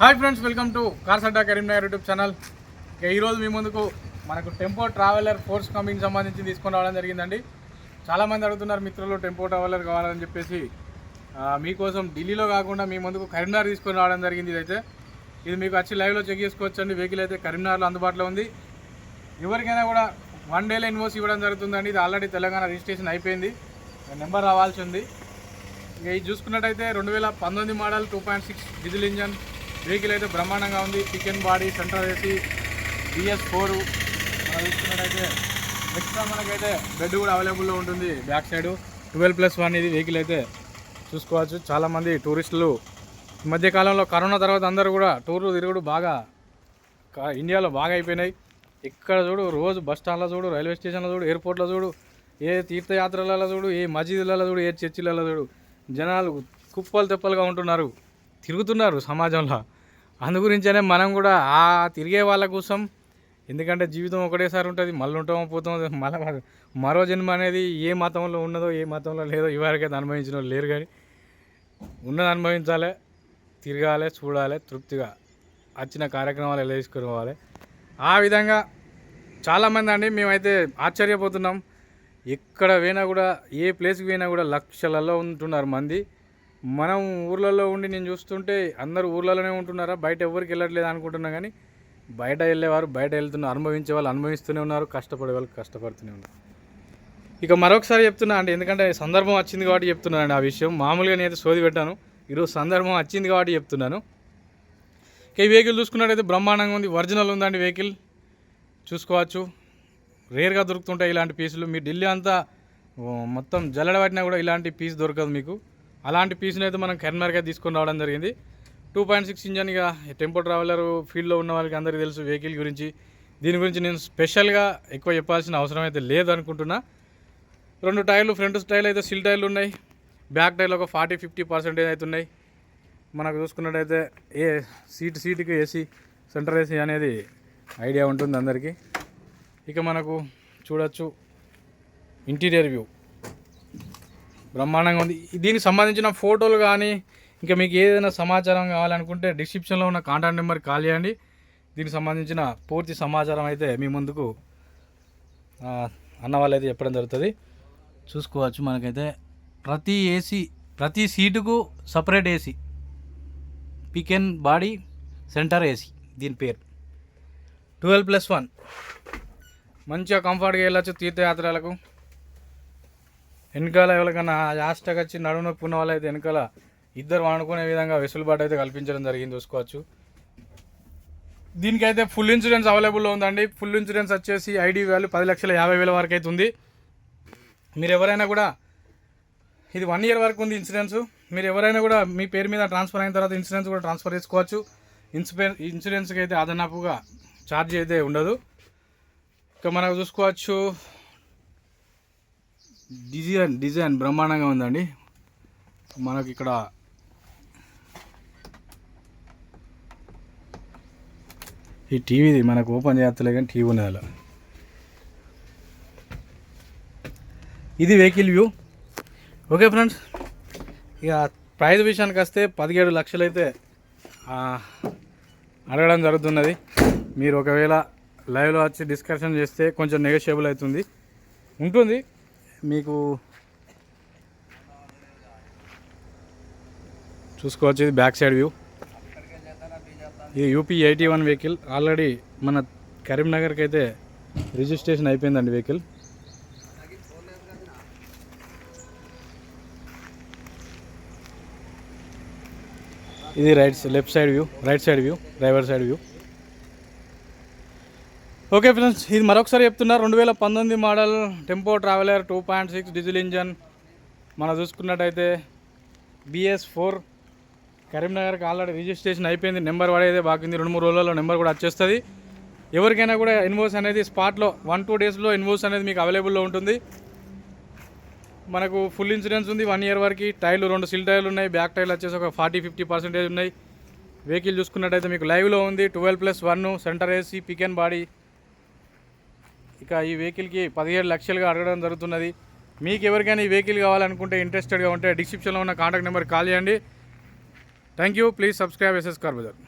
Hi friends welcome to కార్సడ్డా Karimnagar YouTube channel. ఇక ఈరోజు మీ ముందుకు మనకు టెంపో ట్రావెలర్ ఫోర్స్ కంపెనీకి సంబంధించి తీసుకొని రావడం జరిగిందండి. చాలామంది అడుగుతున్నారు మిత్రులు టెంపో ట్రావెలర్ కావాలని చెప్పేసి. మీకోసం ఢిల్లీలో కాకుండా మీ ముందుకు కరీంనగర్ తీసుకొని రావడం జరిగింది ఇదైతే. ఇది మీకు వచ్చి లైవ్లో చెక్ చేసుకోవచ్చు అండి వెహికల్ అయితే కరీంనగర్లో అందుబాటులో ఉంది. ఎవరికైనా కూడా వన్ డేలో ఇన్వోస్ ఇవ్వడం జరుగుతుందండి. ఇది ఆల్రెడీ తెలంగాణ రిజిస్ట్రేషన్ అయిపోయింది. నెంబర్ రావాల్సి ఉంది. ఇక ఇది చూసుకున్నట్టయితే రెండు వేల పంతొమ్మిది model two point six diesel engine vehicle అయితే బ్రహ్మాండంగా ఉంది. Chicken body centre AC BS four మనం చూసుకున్నట్టయితే ఎక్స్ట్రా మనకైతే బెడ్ కూడా అవైలబుల్లో ఉంటుంది. Back side twelve plus one ఇది వెహికల్ అయితే చూసుకోవచ్చు. చాలామంది టూరిస్టులు ఈ మధ్యకాలంలో కరోనా తర్వాత అందరూ కూడా టూర్లు తిరుగుడు బాగా ఇండియాలో బాగా అయిపోయినాయి. ఎక్కడ చూడు రోజు బస్ స్టాండ్లో చూడు రైల్వే స్టేషన్లో చూడు ఎయిర్పోర్ట్లో చూడు ఏ తీర్థయాత్రలలో చూడు ఏ మసీదులలో చూడు ఏ చర్చిలలో చూడు జనాలు కుప్పలు తెప్పలుగా ఉంటున్నారు. తిరుగుతున్నారు సమాజంలో. అందు గురించనే మనం కూడా ఆ తిరిగే వాళ్ళ కోసం ఎందుకంటే జీవితం ఒకటేసారి ఉంటుంది మళ్ళీ ఉంటామో పోతామో మళ్ళీ మరో జన్మ అనేది ఏ మతంలో ఉన్నదో ఏ మతంలో లేదో ఇవరకైతే అనుభవించిన వాళ్ళు లేరు కానీ ఉన్నది అనుభవించాలి తిరగాలి చూడాలి తృప్తిగా వచ్చిన కార్యక్రమాలు ఎలా తీసుకురావాలి. ఆ విధంగా చాలామంది అండి మేమైతే ఆశ్చర్యపోతున్నాం. ఎక్కడ పోయినా కూడా ఏ ప్లేస్కి పోయినా కూడా లక్షలలో ఉంటున్నారు మంది. మనం ఊర్లలో ఉండి నేను చూస్తుంటే అందరూ ఊర్లలోనే ఉంటున్నారా? బయట ఎవరికి వెళ్ళట్లేదు అనుకుంటున్నా కానీ బయట వెళ్ళేవారు బయట వెళ్తున్నారు అనుభవించే వాళ్ళు అనుభవిస్తూనే ఉన్నారు కష్టపడే వాళ్ళు కష్టపడుతూనే ఉన్నారు. ఇక మరొకసారి చెప్తున్నా అండి ఎందుకంటే సందర్భం వచ్చింది కాబట్టి చెప్తున్నానండి ఆ విషయం. మామూలుగా నేను సోది పెట్టాను. ఈరోజు సందర్భం వచ్చింది కాబట్టి చెప్తున్నాను. ఇక ఈ వెహికల్ చూసుకున్నట్టయితే బ్రహ్మాండంగా ఉంది. ఒరిజినల్ ఉందండి వెహికల్. చూసుకోవచ్చు. రేర్గా దొరుకుతుంటాయి ఇలాంటి పీసులు. మీ ఢిల్లీ అంతా మొత్తం జల్లడ పట్టినా కూడా ఇలాంటి పీస్ దొరకదు మీకు. అలాంటి పీస్ని అయితే మనం కరీంనగర్గా తీసుకొని రావడం జరిగింది. టూ పాయింట్ సిక్స్ ఇంజన్ ఇక టెంపో ట్రావెలర్ ఫీల్డ్లో ఉన్న వాళ్ళకి అందరికీ తెలుసు వెహికల్ గురించి. దీని గురించి నేను స్పెషల్గా ఎక్కువ చెప్పాల్సిన అవసరం అయితే లేదు అనుకుంటున్నా. రెండు టైర్లు ఫ్రంట్ టైర్లు అయితే సిల్ టైర్లు ఉన్నాయి. బ్యాక్ టైర్లు ఒక ఫార్టీ ఫిఫ్టీ పర్సెంటేజ్ అయితే ఉన్నాయి. మనకు చూసుకున్నట్టయితే ఏ సీట్ సీటుకి ఏసీ సెంటర్ ఏసీ అనేది ఐడియా ఉంటుంది అందరికీ. ఇక మనకు చూడొచ్చు. ఇంటీరియర్ వ్యూ బ్రహ్మాండంగా ఉంది. దీనికి సంబంధించిన ఫోటోలు కానీ ఇంకా మీకు ఏదైనా సమాచారం కావాలనుకుంటే డిస్క్రిప్షన్లో ఉన్న కాంటాక్ట్ నెంబర్ కాల్ చేయండి. దీనికి సంబంధించిన పూర్తి సమాచారం అయితే మీ ముందుకు అన్న వాళ్ళు అయితే చెప్పడం జరుగుతుంది. చూసుకోవచ్చు మనకైతే. ప్రతి ఏసీ ప్రతి సీటుకు సపరేట్ ఏసీ పికెన్ బాడీ సెంటర్ ఏసీ దీని పేరు. ట్వెల్వ్ ప్లస్ వన్ మంచిగా కంఫర్ట్గా వెళ్ళచ్చు తీర్థయాత్రలకు. వెనకాల ఎవరికైనా యాస్టక్ వచ్చి నడుము నొప్పి ఉన్న వాళ్ళైతే వెనకాల ఇద్దరు వాడుకునే విధంగా వెసులుబాటు అయితే కల్పించడం జరిగింది చూసుకోవచ్చు. దీనికైతే ఫుల్ ఇన్సూరెన్స్ అవైలబుల్లో ఉందండి. ఫుల్ ఇన్సూరెన్స్ వచ్చేసి ఐడి వాల్యూ పది లక్షల యాభై వేల వరకు అయితే ఉంది. మీరు ఎవరైనా కూడా ఇది వన్ ఇయర్ వరకు ఉంది ఇన్సూరెన్స్. మీరు ఎవరైనా కూడా మీ పేరు మీద ట్రాన్స్ఫర్ అయిన తర్వాత ఇన్సూరెన్స్ కూడా ట్రాన్స్ఫర్ చేసుకోవచ్చు. ఇన్సూరెన్ ఇన్సూరెన్స్కి అయితే అదనపుగా ఛార్జ్ అయితే ఉండదు. ఇక మనకు చూసుకోవచ్చు డిజైన్ డిజైన్ బ్రహ్మాండంగా ఉందండి. మనకి ఇక్కడ ఈ టీవీది మనకు ఓపెన్ చేస్తలే కానీ టీవీ ఉన్నది అలా. ఇది వెహికల్ వ్యూ. ఓకే ఫ్రెండ్స్ ఇక ప్రైస్ విషయానికి వస్తే పదిహేడు లక్షలు అయితే అడగడం జరుగుతున్నది. మీరు ఒకవేళ లైవ్లో వచ్చి డిస్కషన్ చేస్తే కొంచెం నెగోషియబుల్ అవుతుంది. ఉంటుంది. మీకు చూసుకోవచ్చు ఇది బ్యాక్ సైడ్ వ్యూ. ఇది UP eighty one vehicle already మన కరీంనగర్కి అయితే రిజిస్ట్రేషన్ అయిపోయిందండి వెహికల్. ఇది right left side view right side view driver side view. Okay friends ఇది మరొకసారి చెప్తున్నా. రెండు వేల పంతొమ్మిది model tempo traveller two point six diesel engine మనం చూసుకున్నట్టయితే బిఎస్ ఫోర్ కరీంనగర్కి ఆల్రెడీ రిజిస్ట్రేషన్ అయిపోయింది. నెంబర్ పడేదే బాగుంది. రెండు మూడు రోజులలో నెంబర్ కూడా వచ్చేస్తుంది. ఎవరికైనా కూడా ఇన్వాయిస్ అనేది స్పాట్లో వన్ టూ డేస్లో ఇన్వాయిస్ అనేది మీకు అవైలబుల్లో ఉంటుంది. మనకు ఫుల్ ఇన్సూరెన్స్ ఉంది. వన్ ఇయర్ వరకు టైర్లు రెండు సిల్ టైర్లు ఉన్నాయి. బ్యాక్ టైర్లు వచ్చేసి ఒక ఫార్టీ ఫిఫ్టీ పర్సెంటేజ్ ఉన్నాయి. వెహికల్ చూసుకున్నట్టయితే మీకు లైవ్లో ఉంది. Twelve plus one centre AC పికెన్ body ఇక ఈ వెహికల్కి పదిహేడు లక్షలుగా అడగడం జరుగుతున్నది. మీకు ఎవరికైనా ఈ వెహికల్ కావాలనుకుంటే ఇంట్రెస్టెడ్గా ఉంటే డిస్క్రిప్షన్లో ఉన్న కాంటాక్ట్ నెంబర్ కాల్ చేయండి. Thank you please subscribe SS car bazaar